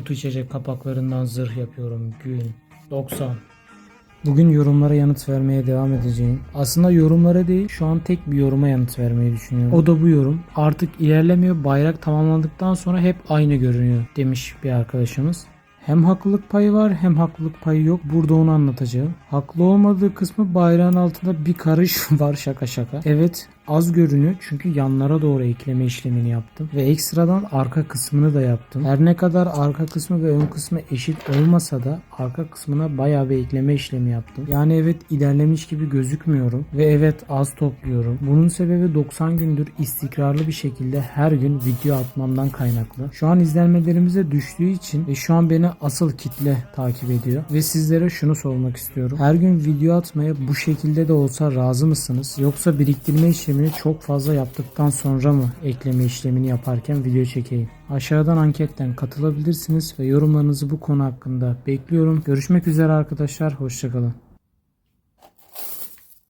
Kutu içecek kapaklarından zırh yapıyorum. Gün 90. Bugün yorumlara yanıt vermeye devam edeceğim. Aslında yorumlara değil şu an tek bir yoruma yanıt vermeyi düşünüyorum. O da bu yorum. Artık ilerlemiyor bayrak tamamlandıktan sonra hep aynı görünüyor demiş bir arkadaşımız. Hem haklılık payı var hem haklılık payı yok. Burada onu anlatacağım. Haklı olmadığı kısmı bayrağın altında bir karış var şaka şaka. Evet az görünüyor çünkü yanlara doğru ekleme işlemini yaptım. Ve ekstradan arka kısmını da yaptım. Her ne kadar arka kısmı ve ön kısmı eşit olmasa da arka kısmına bayağı bir ekleme işlemi yaptım. Yani evet ilerlemiş gibi gözükmüyorum. Ve evet az topluyorum. Bunun sebebi 90 gündür istikrarlı bir şekilde her gün video atmamdan kaynaklı. Şu an izlenmelerimize düştüğü için ve şu an beni asıl kitle takip ediyor. Ve sizlere şunu sormak istiyorum. Her gün video atmaya bu şekilde de olsa razı mısınız? Yoksa biriktirme işlemini çok fazla yaptıktan sonra mı ekleme işlemini yaparken video çekeyim? Aşağıdan anketten katılabilirsiniz ve yorumlarınızı bu konu hakkında bekliyorum. Görüşmek üzere arkadaşlar. Hoşçakalın.